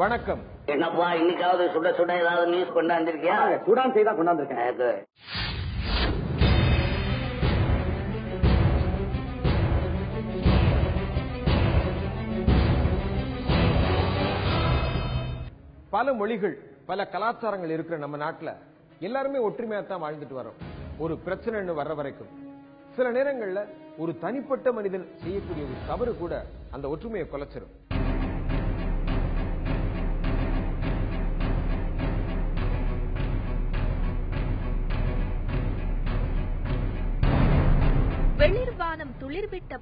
வணக்கம். என்னப்பா இன்னைக்காவது சுட சுட ஏதாவது நியூஸ் கொண்டாந்துருக்கியா? சூடான் செய்தா கொண்டாந்துருக்கேன். பல மொழிகள் பல கலாச்சாரங்கள் இருக்கிற நம்ம நாட்டுல எல்லாருமே ஒற்றுமையா தான் வாழ்ந்துட்டு வரோம். ஒரு பிரச்சனைன்னு வர்ற வரைக்கும். சில நேரங்கள்ல ஒரு தனிப்பட்ட மனிதன் செய்யக்கூடிய ஒரு தவறு கூட அந்த ஒற்றுமையை குலைச்சிரும்.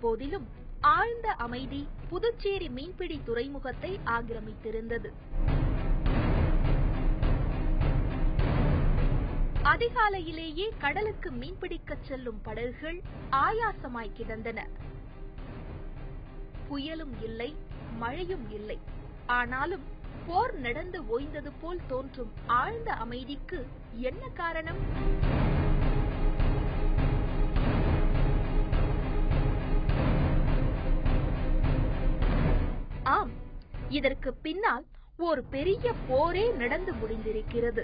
போதிலும் ஆழ்ந்த அமைதி புதுச்சேரி மீன்பிடி துறைமுகத்தை ஆக்கிரமித்திருந்தது. அதிகாலையிலேயே கடலுக்கு மீன்பிடிக்கச் செல்லும் படகுகள் ஆயாசமாய் கிடந்தன. புயலும் இல்லை மழையும் இல்லை. ஆனாலும் போர் நடந்து ஓய்ந்தது போல் தோன்றும் ஆழ்ந்த அமைதிக்கு என்ன காரணம்? இதற்கு பின்னால் ஒரு பெரிய போரே நடந்து முடிந்திருக்கிறது.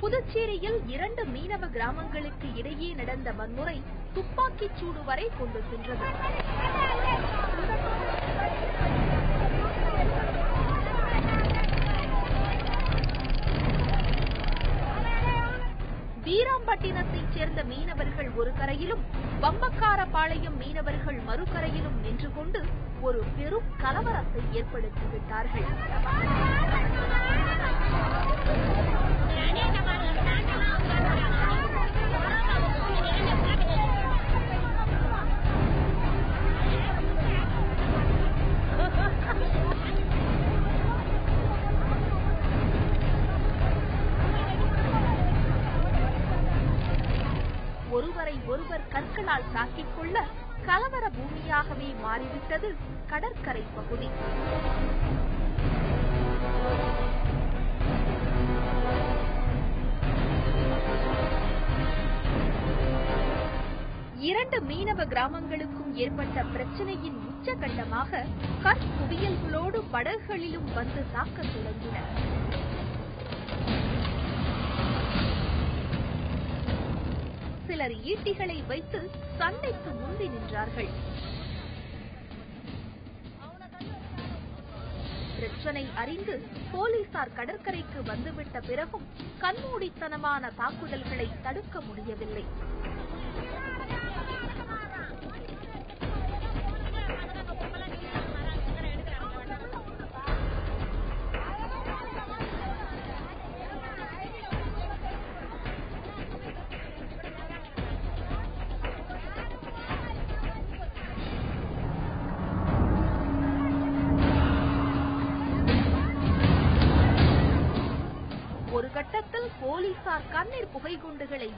புதுச்சேரியில் இரண்டு மீனவ கிராமங்களுக்கு இடையே நடந்த வன்முறை துப்பாக்கிச் சூடு வரை கொண்டு சென்றது. பட்டினத்தைச் சேர்ந்த மீனவர்கள் ஒரு கரையிலும் பம்பக்காரபாளையம் மீனவர்கள் மறுகரையிலும் நின்று கொண்டு ஒரு பெரும் கலவரத்தை ஏற்படுத்திவிட்டார்கள் கற்களால் தாக்கிக் கொள்ள கலவர பூமியாகவே மாறிவிட்டது கடற்கரை பகுதி. இரண்டு மீனவ கிராமங்களுக்கும் ஏற்பட்ட பிரச்சனையின் உச்சகட்டமாக கற்குவியல்களோடு படகுகளிலும் வந்து தாக்க தொடங்கின. சிலர் ஈட்டிகளை வைத்து சண்டைக்கு முந்தி நின்றார்கள். பிரச்சனை அறிந்து போலீசார் கடற்கரைக்கு வந்துவிட்ட பிறகும் கண்மூடித்தனமான தாக்குதல்களை தடுக்க முடியவில்லை.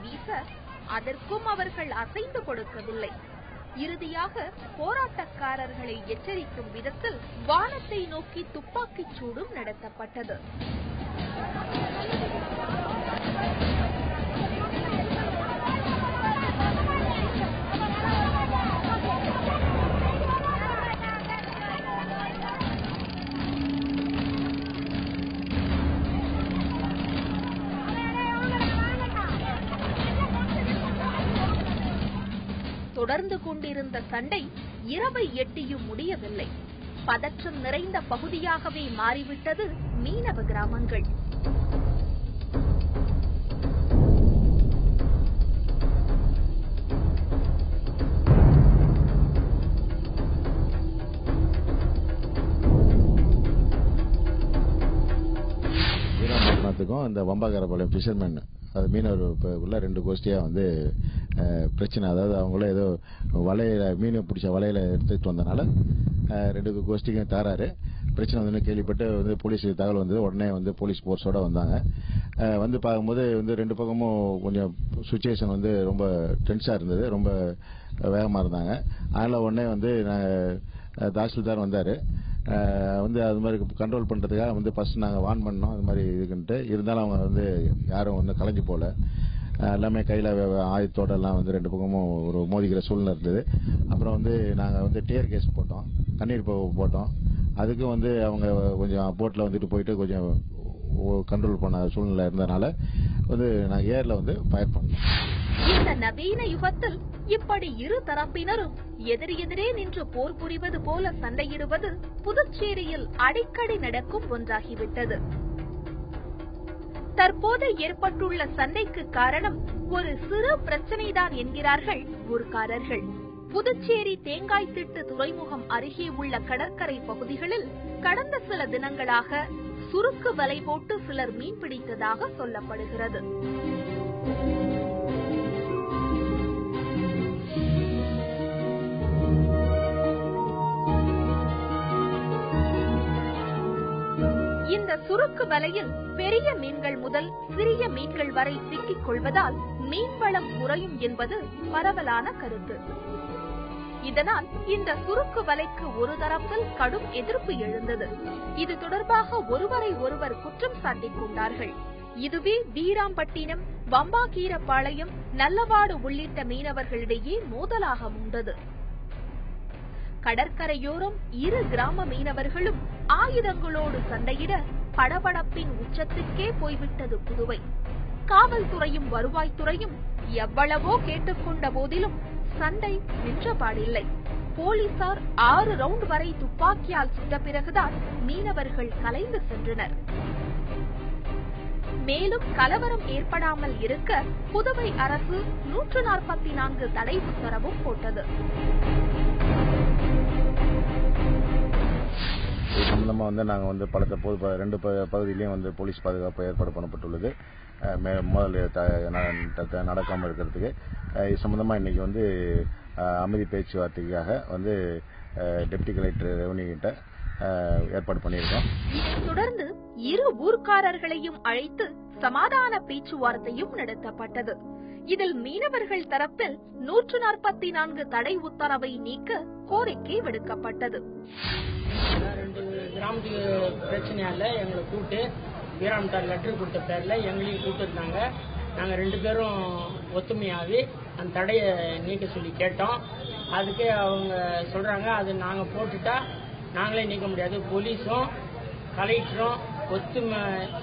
வீச அதற்கும் அவர்கள் அசைந்து கொடுக்கவில்லை. இறுதியாக போராட்டக்காரர்களை எச்சரிக்கும் விதத்தில் வானத்தை நோக்கி துப்பாக்கிச் சூடும் நடத்தப்பட்டது. தொடர்ந்து கொண்டிருந்த சண்டை இரவை எட்டியும் முடியவில்லை. பதற்றம் நிறைந்த பகுதியாகவே மாறிவிட்டது மீனவ கிராமங்கள். வீராம்பட்டினத்துக்கும் இந்த வம்பாகரபாளையம் ஃபிஷர்மேன் அது மீனவர் உள்ள ரெண்டு கோஷ்டியாக வந்து பிரச்சனை. அதாவது அவங்கள ஏதோ வலையில மீனை பிடிச்ச வலையில எடுத்துட்டு வந்தனால ரெண்டு கோஷ்டிக்கும் தாராரு. பிரச்சனை வந்து கேள்விப்பட்டு வந்து போலீஸ் தகவல் வந்தது. உடனே வந்து போலீஸ் போர்ஸோட வந்தாங்க. வந்து பார்க்கும்போது வந்து ரெண்டு பக்கமும் கொஞ்சம் சுச்சுவேஷன் வந்து ரொம்ப டென்ஸாக இருந்தது. ரொம்ப வேகமாக இருந்தாங்க. அதனால் உடனே வந்து நாங்கள் தாசில்தார் வந்தார். வந்து அது மாதிரி கண்ட்ரோல் பண்ணுறதுக்காக வந்து ஃபஸ்ட் நாங்கள் வார்ன் பண்ணோம். அது மாதிரி இதுக்குன்ட்டு. இருந்தாலும் அவங்க வந்து யாரும் வந்து கலைஞ்சு போகல. எல்லாமே கையில் ஆயுதத்தோட எல்லாம் வந்து ரெண்டு பக்கமும் ஒரு மோதிக்கிற சூழ்நிலை இருந்தது. அப்புறம் வந்து நாங்கள் வந்து டேர் கேஸ் போட்டோம். தண்ணீர் போட்டோம். அதுக்கு வந்து அவங்க கொஞ்சம் போட்டில் வந்துட்டு போயிட்டு கொஞ்சம் கண்ட்ரோல் பண்ண சூழ்நிலை இருந்ததுனால வந்து நாங்கள் ஏரில் வந்து ஃபயர் பண்ணோம். இந்த நவீன யுகத்தில் இப்படி இரு தரப்பினரும் எதிர் எதிரே நின்று போர் புரிவது போல சண்டையிடுவது புதுச்சேரியில் அடிக்கடி நடக்கும் ஒன்றாகிவிட்டது. தற்போது ஏற்பட்டுள்ள சண்டைக்கு காரணம் ஒரு சிறு பிரச்சனைதான் என்கிறார்கள் ஊர்க்காரர்கள். புதுச்சேரி தேங்காய் திட்டு துறைமுகம் அருகே உள்ள கடற்கரை பகுதிகளில் கடந்த சில தினங்களாக சுருக்கு வலை போட்டு சிலர் மீன் பிடித்ததாக சொல்லப்படுகிறது. சுருக்கு வலையில் பெரிய மீன்கள் முதல் சிறிய மீன்கள் வரை சிக்கிக் கொள்வதால் மீன்வளம் குறையும் என்பது பரவலான கருத்து. இதனால் இந்த சுருக்கு வலைக்கு ஒரு தரப்பில் கடும் எதிர்ப்பு எழுந்தது. இது தொடர்பாக ஒருவரை ஒருவர் குற்றம் சாட்டிக் கொண்டார்கள் இதுவே வீராம்பட்டினம் வம்பாகீரப்பாளையம் நல்லவாடு உள்ளிட்ட மீனவர்களிடையே மோதலாக உண்டது. கடற்கரையோரம் இரு கிராம மீனவர்களும் ஆயுதங்களோடு சண்டையிட படபடப்பின் உச்சத்துக்கே போய்விட்டது புதுவை. காவல்துறையும் வருவாய்த்துறையும் எவ்வளவோ கேட்டுக்கொண்ட போதிலும் சண்டை நின்றபாடில்லை போலீசார் ஆறு ரவுண்ட் வரை துப்பாக்கியால் சுட்ட பிறகுதான் மீனவர்கள் கலைந்து சென்றனர். மேலும் கலவரம் ஏற்படாமல் இருக்க புதுவை அரசு நூற்று நாற்பத்தி நான்கு தடை உத்தரவும் போட்டது. வந்து நாங்கள் வந்து பலத்த பொது ரெண்டு ப- பகுதியிலையும் வந்து போலீஸ் பாதுகாப்பு ஏற்பாடு பண்ணப்பட்டுள்ளது. மே- மோதல் த- ந- நடக்காமல் இருக்கிறதுக்கு. இது சம்மந்தமாக இன்னைக்கு வந்து அமைதி பேச்சுவார்த்தைக்காக வந்து டெப்டி கலெக்டர் ரெவன்யூ கிட்ட ஏற்பாடு பண்ணியிருக்கோம். இதைத் தொடர்ந்து இரு ஊர்க்காரர்களையும் அழைத்து சமாதான பேச்சுவார்த்தையும் நடத்தப்பட்டது. இதில் மீனவர்கள் தரப்பில் நூற்று நாற்பத்தி நான்கு தடை உத்தரவை நீக்க கோரிக்கை விடுக்கப்பட்டது. ரெண்டு கிராமத்துக்கு பிரச்சனையால எங்களை கூப்பிட்டு வீராம்டார் லெட்டர் கொடுத்த பேர்ல எங்களையும் கூப்பிட்டுருந்தாங்க. நாங்க ரெண்டு பேரும் ஒத்துமையாகி அந்த தடையை நீக்க சொல்லி கேட்டோம். அதுக்கு அவங்க சொல்றாங்க அது நாங்க போட்டுட்டா நாங்களே நீக்க முடியாது. போலீஸும் கலெக்டரும் ஒத்துமை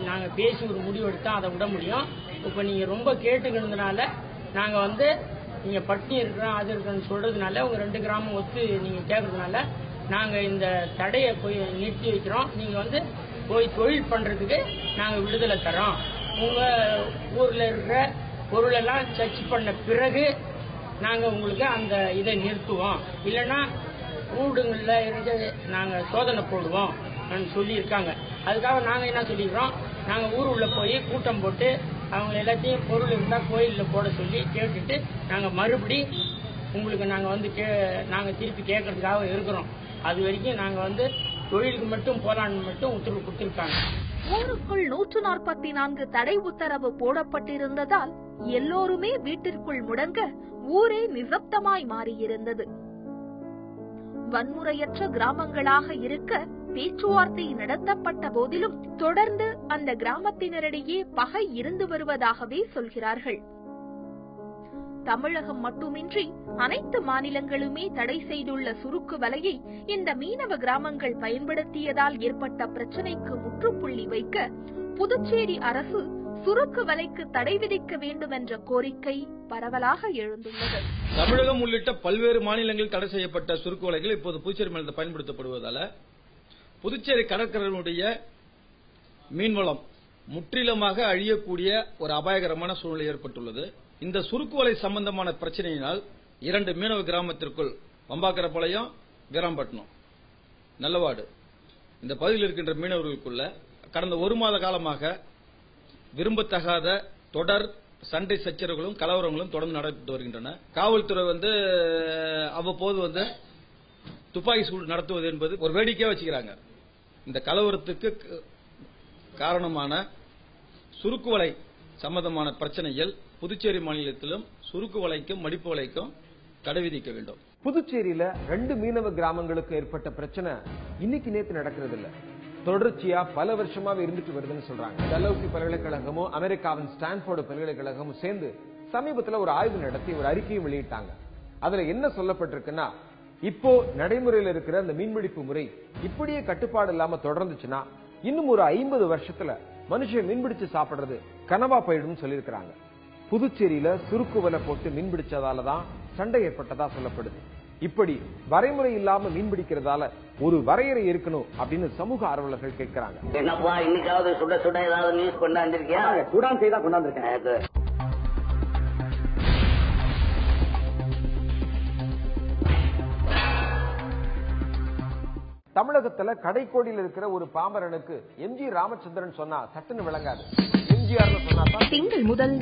நாங்க பேசி ஒரு முடிவு எடுத்தா அதை விட முடியும். இப்போ நீங்க ரொம்ப கேட்டுக்கிறதுனால நாங்க வந்து நீங்க பட்டினி இருக்கிறோம் அது இருக்குன்னு சொல்றதுனால உங்க ரெண்டு கிராமம் ஒத்து நீங்க கேட்கறதுனால நாங்க இந்த தடையை போய் நிறுத்தி வைக்கிறோம். நீங்க வந்து போய் தொழில் பண்றதுக்கு நாங்க விடுதலை தரோம் உங்க ஊர்ல இருக்கிற பொருளெல்லாம் சர்ச் பண்ண பிறகு நாங்க உங்களுக்கு அந்த இதை நிறுத்துவோம். இல்லைன்னா ஊடுங்கள்ல இருந்து நாங்க சோதனை போடுவோம். சொல்லி இருக்காங்க அதுக்காக நாங்க என்ன சொல்லிக்கிறோம் நாங்க ஊர் உள்ள போய் கூட்டம் போட்டு அவங்க எல்லாத்தையும் பொருள் இருந்தா கோயில்ல போட சொல்லி கேட்டுட்டு நாங்க மறுபடி உங்களுக்கு நாங்க வந்து கே நாங்க திருப்பி கேட்கறதுக்காக இருக்கிறோம். அது வரைக்கும் நாங்க வந்து தொழிலுக்கு மட்டும் போலான்னு மட்டும் உத்தரவு கொடுத்துருக்காங்க. ஊருக்குள் நூற்று நாற்பத்தி நான்கு தடை உத்தரவு போடப்பட்டிருந்ததால் எல்லோருமே வீட்டிற்குள் முடங்க ஊரே நிசப்தமாய் மாறியிருந்தது. வன்முறையற்ற கிராமங்களாக இருக்க பேச்சுவார்த்தை நடத்தப்பட்ட போதிலும் தொடர்ந்து அந்த கிராமத்தினரிடையே பகை இருந்து வருவதாகவே சொல்கிறார்கள். தமிழகம் மட்டுமின்றி அனைத்து மாநிலங்களுமே தடை செய்துள்ள சுருக்கு வலையை இந்த மீனவ கிராமங்கள் பயன்படுத்தியதால் ஏற்பட்ட பிரச்சனைக்கு முற்றுப்புள்ளி வைக்க புதுச்சேரி அரசு சுருக்கு வலைக்கு தடை விதிக்க வேண்டும் என்ற கோரிக்கை பரவலாக எழுந்துள்ளது. தமிழகம் உள்ளிட்ட பல்வேறு மாநிலங்களில் தடை செய்யப்பட்ட சுருக்கு வலைகள் இப்போது புதுச்சேரி மாநிலத்தில் பயன்படுத்தப்படுவதால புதுச்சேரி கடற்கரையினுடைய மீன்வளம் முற்றிலுமாக அழியக்கூடிய ஒரு அபாயகரமான சூழ்நிலை ஏற்பட்டுள்ளது. இந்த சுருக்குவலை சம்பந்தமான பிரச்சனையினால் இரண்டு மீனவ கிராமத்திற்குள் வம்பாக்கரப்பாளையம் வீராம்பட்டினம் நல்லவாடு. இந்த பகுதியில் இருக்கின்ற மீனவர்களுக்குள்ள கடந்த ஒரு மாத காலமாக விரும்பத்தகாத தொடர் சண்டை சச்சரவுகளும் கலவரங்களும் தொடர்ந்து நடைபெற்று வருகின்றன. காவல்துறை வந்து அவ்வப்போது வந்து துப்பாக்கி சூடு நடத்துவது என்பது ஒரு வேடிக்கையா வச்சுக்கிறாங்க. இந்த கலவரத்துக்கு காரணமான சுருக்கு வலை சம்பந்தமான பிரச்சனைகள் புதுச்சேரி மாநிலத்திலும் சுருக்கு வலைக்கும் மடிப்பு வலைக்கும் தடை விதிக்க வேண்டும். புதுச்சேரியில ரெண்டு மீனவ கிராமங்களுக்கு ஏற்பட்ட பிரச்சனை இன்னைக்கு நேத்து நடக்கிறது இல்ல தொடர்ச்சியா பல வருஷமாவே இருந்துட்டு வருதுன்னு சொல்றாங்க. டலௌசி பல்கலைக்கழகமும் அமெரிக்காவின் ஸ்டான்போர்டு பல்கலைக்கழகமும் சேர்ந்து சமீபத்துல ஒரு ஆய்வு நடத்தி ஒரு அறிக்கையும் வெளியிட்டாங்க. அதுல என்ன சொல்லப்பட்டிருக்குன்னா இப்போ நடைமுறையில் இருக்கிற அந்த மீன்பிடிப்பு முறை இப்படியே கட்டுப்பாடு இல்லாம தொடர்ந்துச்சுன்னா இன்னும் ஒரு ஐம்பது வருஷத்துல மனுஷன் மீன்பிடிச்சு சாப்பிடுறது கனவா போயிடும் சொல்லியிருக்கிறாங்க. புதுச்சேரியில சுருக்கு வலை போட்டு மீன்பிடிச்சதால தான் சண்டை ஏற்பட்டதா சொல்லப்படுது. இப்படி வரைமுறை இல்லாம மீன்பிடிக்கிறதால ஒரு வரையறை இருக்கணும் அப்படின்னு சமூக ஆர்வலர்கள் கேட்கிறாங்க. என்னப்பா இன்னைக்காவது சுட சுட ஏதாவது நியூஸ் கொண்டாந்துருக்கியா? சூடான் செய்தா கொண்டாந்துருக்கேன். தமிழகத்துல கடைக்கோடியில் இருக்கிற ஒரு பாமரனுக்கு எம்ஜி ராமச்சந்திரன் சொன்னா சட்டுன்னு விளங்காது. எம்ஜிஆர் திங்கள் முதல்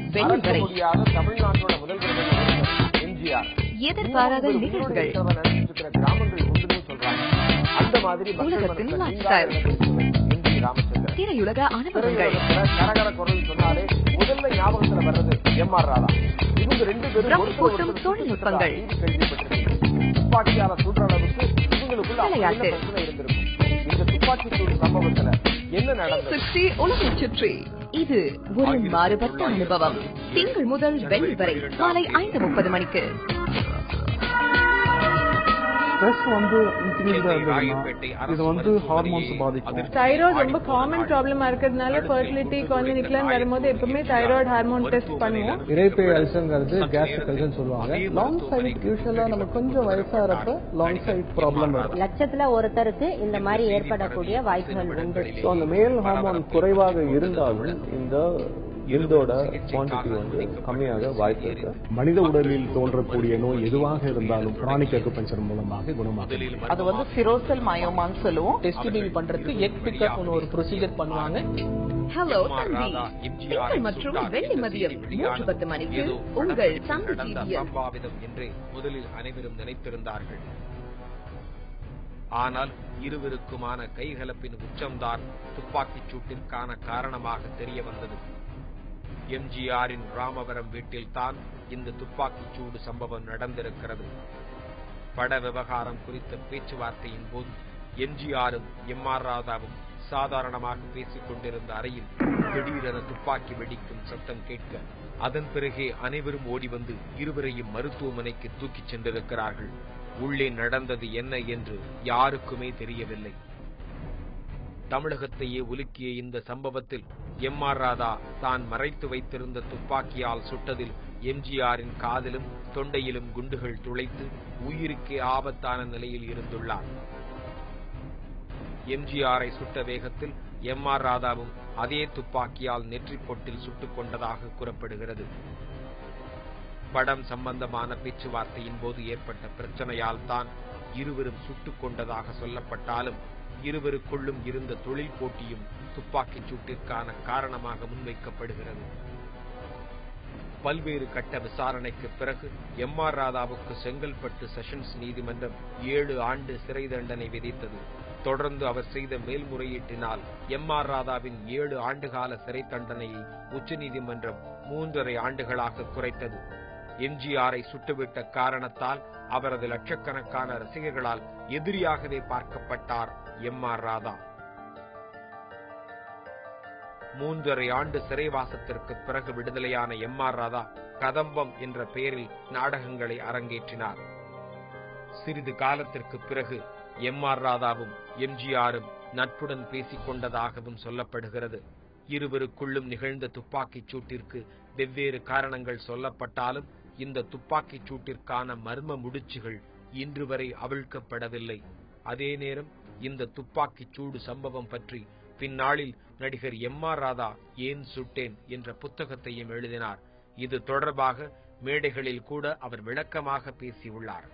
முடியாத தமிழ்நாட்டோட முதல்வர் எம்ஜிஆர் எதிர்பாராத நிகழ்வுகள். கிராமங்கள் உண்டுன்னு சொல்றாங்க. அந்த மாதிரி எம்ஜி ராமச்சந்திரன். திரையுலக அனுபவங்கள். கரகர குரல் சொன்னாலே முதல்ல ஞாபகத்துல வர்றது எம் ஆர் ராதா. இவங்க ரெண்டு பேரும் தொழில்நுட்பங்கள். செய்தி கேள்விப்பட்டிருக்கீங்க. துப்பாக்கியால சுடுற அளவுக்கு விளையாட்டு. பிரச்சனை இருந்திருக்கும். இந்த துப்பாக்கி சூடு சம்பவத்துல என்ன நடந்தது? சுற்றி உலகை சுற்றி இது ஒரு மாறுபட்ட அனுபவம். திங்கள் முதல் வெள்ளி வரை காலை ஐந்து முப்பது மணிக்கு. ஸ்ட்ரெஸ் வந்து இன்க்ரீஸ்டா இருந்ததுன்னா இது வந்து ஹார்மோன்ஸ் பாதிக்கும். தைராய்டு ரொம்ப காமன் ப்ராப்ளமா இருக்கிறதுனால ஃபர்டிலிட்டி குழந்தை நிக்கலன்னு வரும்போது எப்பவுமே தைராய்டு ஹார்மோன் டெஸ்ட் பண்ணுவோம். இறைப்பை அல்சர்ங்கிறது கேஸ்ட்ரிக் அல்சர்னு சொல்லுவாங்க. லாங் சைட் யூஸ்வலா நம்ம கொஞ்சம் வயசாகிறப்ப லாங் சைட் ப்ராப்ளம் வரும். லட்சத்துல ஒருத்தருக்கு இந்த மாதிரி ஏற்படக்கூடிய வாய்ப்புகள் உண்டு. ஸோ அந்த மேல் ஹார்மோன் குறைவாக இருந்தாலும் இந்த இருந்தோட குவான்டிட்டி வந்து கம்மியாக வாய்ப்பு இருக்கு. மனித உடலில் தோன்றக்கூடிய நோய் எதுவாக இருந்தாலும் கிரானிக் அக்குபஞ்சர் மூலமாக குணமாகும். அது வந்து சிரோசல் மயோமான்னு சொல்லுவோம். டெஸ்டிபிள் பண்றதுக்கு எக் பிக்கப் ஒரு ப்ரொசீஜர் பண்ணுவாங்க. ஹலோ தந்தி திங்கள் மற்றும் வெள்ளி மதியம் மூன்று பத்து மணிக்கு உங்கள் தந்தி அசம்பாவிதம் என்றே முதலில் அனைவரும் நினைத்திருந்தார்கள். ஆனால் இருவருக்குமான கைகலப்பின் உச்சம்தான் துப்பாக்கிச் சூட்டிற்கான காரணமாக தெரிய வந்தது. எம்ஜிஆரின் ராமவரம் வீட்டில்தான் இந்த துப்பாக்கிச் சூடு சம்பவம் நடந்திருக்கிறது. பட விவகாரம் குறித்த பேச்சுவார்த்தையின் போது எம்ஜிஆரும் எம் ஆர் ராதாவும் சாதாரணமாக பேசிக் கொண்டிருந்த அறையில் திடீரென துப்பாக்கி வெடிக்கும் சத்தம் கேட்க அதன் பிறகே அனைவரும் ஓடி வந்து இருவரையும் மருத்துவமனைக்கு தூக்கிச் சென்றிருக்கிறார்கள். உள்ளே நடந்தது என்ன என்று யாருக்குமே தெரியவில்லை. தமிழகத்தையே உலுக்கிய இந்த சம்பவத்தில் எம் ஆர் ராதா தான் மறைத்து வைத்திருந்த துப்பாக்கியால் சுட்டதில் எம்ஜிஆரின் காதிலும் தொண்டையிலும் குண்டுகள் துளைத்து உயிருக்கே ஆபத்தான நிலையில் இருந்துள்ளார். எம்ஜிஆரை சுட்ட வேகத்தில் எம் ஆர் ராதாவும் அதே துப்பாக்கியால் நெற்றிப்பொட்டில் சுட்டுக் கொண்டதாக கூறப்படுகிறது. படம் சம்பந்தமான பேச்சுவார்த்தையின் போது ஏற்பட்ட பிரச்சனையால் தான் இருவரும் சுட்டுக் கொண்டதாக சொல்லப்பட்டாலும் இருவருக்குள்ளும் இருந்த தொழில் போட்டியும் துப்பாக்கிச் சூட்டிற்கான காரணமாக முன்வைக்கப்படுகிறது. பல்வேறு கட்ட விசாரணைக்கு பிறகு எம் ஆர் ராதாவுக்கு செங்கல்பட்டு செஷன்ஸ் நீதிமன்றம் ஏழு ஆண்டு சிறை தண்டனை விதித்தது. தொடர்ந்து அவர் செய்த மேல்முறையீட்டினால் எம் ஆர் ராதாவின் ஏழு ஆண்டுகால சிறை தண்டனையை உச்சநீதிமன்றம் மூன்றரை ஆண்டுகளாக குறைத்தது. எம்ஜிஆரை சுட்டுவிட்ட காரணத்தால் அவரது லட்சக்கணக்கான ரசிகர்களால் எதிரியாகவே பார்க்கப்பட்டார். M R Radha. மூன்றரை ஆண்டு சிறைவாசத்திற்கு பிறகு விடுதலையான எம் ஆர் ராதா கதம்பம் என்ற பெயரில் நாடகங்களை அரங்கேற்றினார். சிறிது காலத்திற்கு பிறகு எம் ஆர் ராதாவும் எம்ஜிஆரும் நட்புடன் பேசிக் கொண்டதாகவும் சொல்லப்படுகிறது. இருவருக்குள்ளும் நிகழ்ந்த துப்பாக்கிச் சூட்டிற்கு வெவ்வேறு காரணங்கள் சொல்லப்பட்டாலும் இந்த துப்பாக்கிச் சூட்டிற்கான மர்ம முடிச்சுகள் இன்று வரை அவிழ்க்கப்படவில்லை. அதே நேரம் இந்த துப்பாக்கிச் சூடு சம்பவம் பற்றி பின்னாளில் நடிகர் எம் ஆர் ராதா ஏன் சுட்டேன் என்ற புத்தகத்தையும் எழுதினார். இது தொடர்பாக மேடைகளில் கூட அவர் விளக்கமாக பேசியுள்ளார்.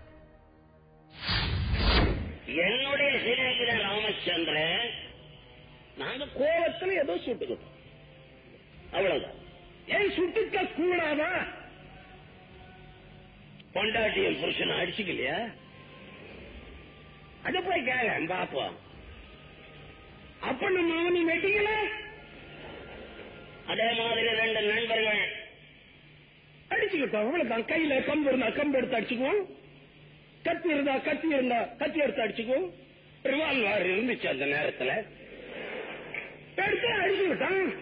என்னுடைய சிநேகிதன் ராமச்சந்திரன் நாங்க கோபத்துல ஏதோ சுட்டுக்கிட்டோம். அவ்வளவுதான். ஏன் சுட்டுக்க கூடாதா? பொண்டாட்டியும் புருஷன் அடிச்சுக்கலையா? அத போய் கேள பாப்போம் அப்ப நம்ம அவனை வெட்டிக்கல? அதே மாதிரி ரெண்டு நண்பர்கள். அடிச்சுக்கிட்டோம். அவ்வளவுதான். கையில கம்பு இருந்தா கம்பு எடுத்து அடிச்சுக்குவோம். கத்தி இருந்தா கத்தி இருந்தா கத்தி எடுத்து அடிச்சுக்குவோம். ரிவால்வர் இருந்துச்சு அந்த நேரத்துல. எடுத்து அடிச்சு விட்டான்.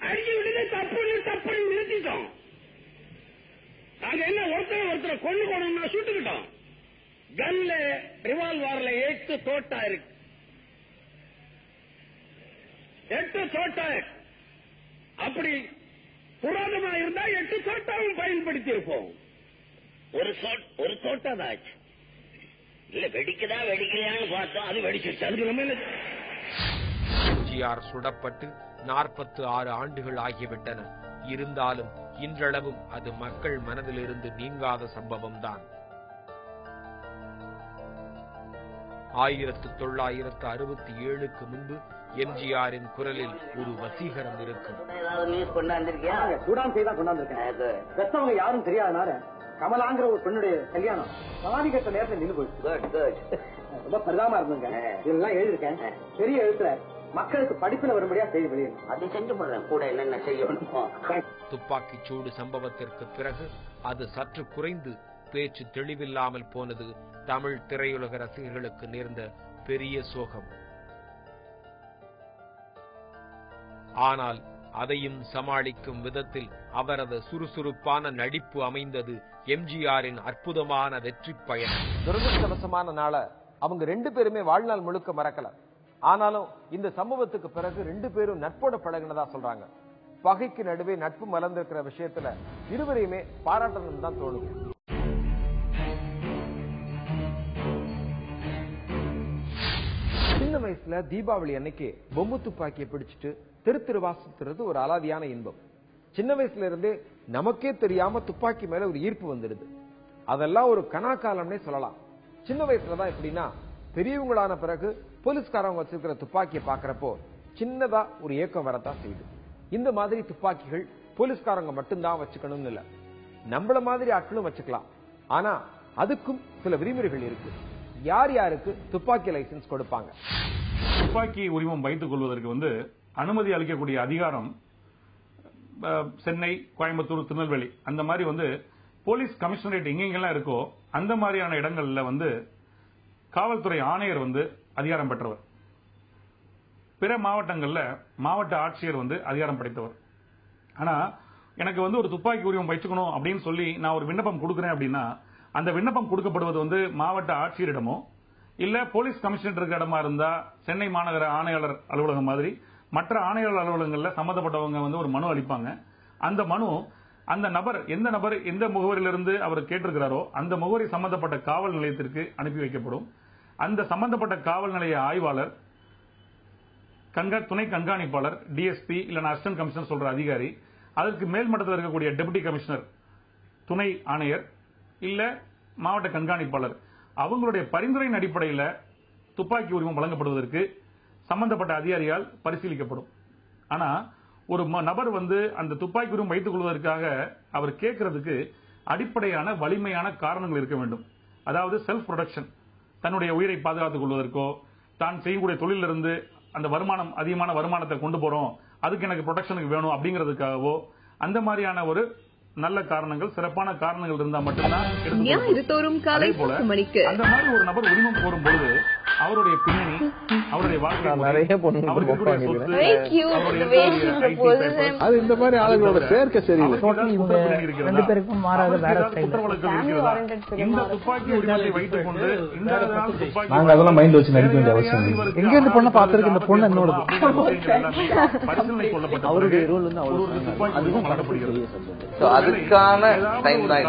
அடிச்சு விட்டு தப்புன்னு தப்புன்னு நிறுத்திட்டோம். அங்க என்ன ஒருத்தர் ஒருத்தரை கொண்டு போனோம்னா சுட்டுக்கிட்டோம். கன்ல ரிவால்வர்ல எட்டு தோட்டா இருக்கு. எட்டு தோட்டா இருக்கு. அப்படி புராதமா இருந்தா எட்டு தோட்டாவும் பயன்படுத்தி இருப்போம் ஒரு ஒரு தோட்டா தான் ஆச்சு. இல்ல வெடிக்குதா வெடிக்கலையான்னு பார்த்தோம் அது வெடிச்சிருச்சு. அதுக்கு நம்ம என்ன எம்ஜிஆர் சுடப்பட்டு நாற்பத்து ஆறு ஆண்டுகள் ஆகிவிட்டன. இருந்தாலும் இன்றளவும் அது மக்கள் மனதிலிருந்து நீங்காத சம்பவம்தான். ஆயிரத்து தொள்ளாயிரத்து அறுபத்தி ஏழுக்கு முன்பு எம்ஜிஆரின் குரலில் ஒரு வசீகரம் இருக்கும். பெத்தவங்க யாரும் தெரியாதனால கமலாங்கிற ஒரு பெண்ணுடைய கல்யாணம் சாதி கட்ட நேரத்துல நின்று போயிடுச்சு. ரொம்ப பரிதாபமா இருந்துங்க இதெல்லாம் எழுதிருக்கேன் பெரிய எழுத்துல மக்களுக்கு படிப்புல வரும்படியா செய்தி வெளியிடணும் அது செஞ்சு கூட என்னென்ன செய்யணுமோ? துப்பாக்கிச் சூடு சம்பவத்திற்கு பிறகு அது சற்று குறைந்து பேச்சு தெளிவில்லாமல் போனது தமிழ் திரையுலக ரசிகர்களுக்கு நேர்ந்த பெரிய சோகம். ஆனால் அதையும் சமாளிக்கும் விதத்தில் அவரது சுறுசுறுப்பான நடிப்பு அமைந்தது எம்ஜிஆரின் அற்புதமான வெற்றி பயணம். துரதிருஷ்டவசமான நாள அவங்க ரெண்டு பேருமே வாழ்நாள் முழுக்க மறக்கல ஆனாலும் இந்த சம்பவத்துக்கு பிறகு ரெண்டு பேரும் நட்போட பழகினதா சொல்றாங்க. பகைக்கு நடுவே நட்பு மலர்ந்திருக்கிற விஷயத்துல இருவரையுமே பாராட்டணும் தான் தோணுது. வயசுல தீபாவளி அன்னைக்கு பொம்மை துப்பாக்கியை பிடிச்சிட்டு தெரு தெருவா சுத்துறது ஒரு அலாதியான இன்பம். சின்ன வயசுல இருந்தே நமக்கே தெரியாம துப்பாக்கி மேல ஒரு ஈர்ப்பு வந்துடுது. அதெல்லாம் ஒரு கனாக்காலம்னே சொல்லலாம். சின்ன வயசுலதான் எப்படின்னா பெரியவங்களான பிறகு போலீஸ்காரவங்க வச்சிருக்கிற துப்பாக்கியை பாக்குறப்போ சின்னதா ஒரு ஏக்கம் வரத்தான் செய்யுது. இந்த மாதிரி துப்பாக்கிகள் போலீஸ்காரங்க மட்டும்தான் வச்சுக்கணும்னு இல்ல. நம்மள மாதிரி ஆட்களும் வச்சுக்கலாம். ஆனா அதுக்கும் சில விதிமுறைகள் இருக்கு. யார் யாருக்கு துப்பாக்கி லைசன்ஸ் கொடுப்பாங்க? துப்பாக்கி உரிமம் வைத்துக் கொள்வதற்கு வந்து அனுமதி அளிக்கக்கூடிய அதிகாரம் சென்னை கோயம்புத்தூர் திருநெல்வேலி. அந்த மாதிரி வந்து போலீஸ் கமிஷனரேட் எங்கெங்கெல்லாம் இருக்கோ அந்த மாதிரியான இடங்கள்ல வந்து காவல்துறை ஆணையர் வந்து அதிகாரம் பெற்றவர். பிற மாவட்டங்கள்ல மாவட்ட ஆட்சியர் வந்து அதிகாரம் படைத்தவர். ஆனா எனக்கு வந்து ஒரு துப்பாக்கி உரிமம் வச்சுக்கணும் அப்படின்னு சொல்லி நான் ஒரு விண்ணப்பம் கொடுக்குறேன் அப்படின்னா அந்த விண்ணப்பம் கொடுக்கப்படுவது வந்து மாவட்ட ஆட்சியரிடமோ இல்ல போலீஸ் கமிஷனர் இருக்கிற இடமா இருந்தா சென்னை மாநகர ஆணையாளர் அலுவலகம் மாதிரி மற்ற ஆணையாளர் அலுவலகங்கள்ல சம்பந்தப்பட்டவங்க வந்து ஒரு மனு அளிப்பாங்க. அந்த மனு அந்த நபர் எந்த நபர் எந்த முகவரியிலிருந்து அவர் கேட்டிருக்கிறாரோ அந்த முகவரி சம்பந்தப்பட்ட காவல் நிலையத்திற்கு அனுப்பி வைக்கப்படும். அந்த சம்பந்தப்பட்ட காவல் நிலைய ஆய்வாளர் கண்கா துணை கண்காணிப்பாளர் டிஎஸ்பி இல்ல அசிஸ்டன்ட் கமிஷனர் சொல்ற அதிகாரி அதற்கு மேல் மட்டத்தில் இருக்கக்கூடிய டெபுட்டி கமிஷனர் துணை ஆணையர் இல்ல மாவட்ட கண்காணிப்பாளர். அவங்களுடைய பரிந்துரையின் அடிப்படையில் துப்பாக்கி உரிமம் வழங்கப்படுவதற்கு சம்பந்தப்பட்ட அதிகாரியால் பரிசீலிக்கப்படும். ஆனா ஒரு நபர் வந்து அந்த துப்பாக்கி உரிமம் வைத்துக் கொள்வதற்காக அவர் கேட்கறதுக்கு அடிப்படையான வலிமையான காரணங்கள் இருக்க வேண்டும். அதாவது செல்ஃப் ப்ரொடக்ஷன் தன்னுடைய உயிரை பாதுகாத்துக் கொள்வதற்கோ தான் செய்யக்கூடிய தொழிலிருந்து அந்த வருமானம் அதிகமான வருமானத்தை கொண்டு போறோம் அதுக்கு எனக்கு ப்ரொடெக்ஷனுக்கு வேணும் அப்படிங்கிறதுக்காகவோ அந்த மாதிரியான ஒரு நல்ல காரணங்கள் சிறப்பான காரணங்கள் இருந்தா மட்டும்தான் ஞாயிறு. தோறும் காலை மணிக்கு அந்த மாதிரி ஒரு நபர் உரிமம் கோரும் பொழுது அவருடைய பின்னணி அவருடைய வாழ்க்கை நிறைய him. அது இந்த மாதிரி ஆளுங்களோட சேர்க்கை சரியில்லை ரெண்டு பேருக்கும் மாறாத வேற. இந்த துப்பாக்கி உரிமத்தை வைத்துக் கொண்டு இந்த நாங்க அதெல்லாம் மைண்ட் வச்சு நடிக்க வேண்டிய அவசியம் இல்லை. எங்க இந்த பொண்ணை பார்த்திருக்கு இந்த பொண்ணு என்னோடது? பரிசீலனை கொள்ளப்பட்ட அவருடைய ரோல் வந்து துப்பாக்கி உரிமம் வழங்கப்படுகிறது. அதுக்கான time தான்.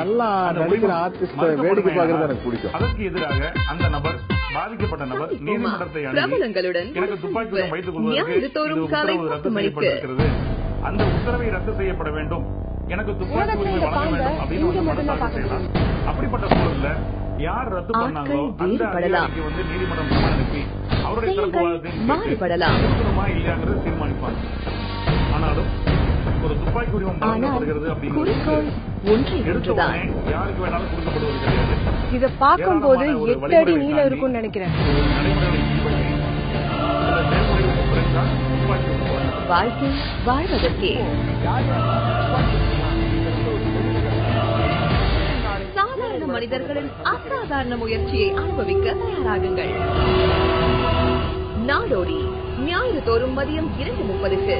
நல்லா நடிக்கிற அ வேடிக்கை பார்க்கறது எனக்கு பிடிக்கும். அதற்கு எதிராக அந்த நபர் பாதிக்கப்பட்ட நபர் நீதிமன்றத்தை பிரபலங்களுடன் எனக்கு துப்பாக்கி வைத்துக் கொள்வதற்கு காலை பத்து மணிக்கு அந்த உத்தரவை ரத்து செய்யப்பட வேண்டும். எனக்கு துப்பாக்கி உரிமை வழங்க வேண்டும் அப்படின்னு வந்து மனு தாக்கல் செய்யலாம் அப்படிப்பட்ட சூழல்ல யார் ரத்து பண்ணாங்களோ அந்த. அதிகாரிக்கு வந்து நீதிமன்றம் அனுப்பி அவருடைய தரப்பு வாதத்தை இல்லையாங்கிறது தீர்மானிப்பாங்க ஆனாலும் ஒரு துப்பாக்கி உரிமம் வழங்கப்படுகிறது அப்படிங்கிறது யாருக்கு வேணாலும் கொடுக்கப்படுவது கிடையாது. இத பார்க்கும்போது ஏராளமான ஒரு எட்டு அடி வழிமுறை நீளம் இருக்கும்னு நினைக்கிறேன். வாழ்க்கை வாழ்வதற்கே. சாதாரண மனிதர்களின் அசாதாரண முயற்சியை அனுபவிக்க தயாராகுங்கள். நாடோடி ஞாயிறு தோறும் மதியம் இரண்டு முப்பதுக்கு.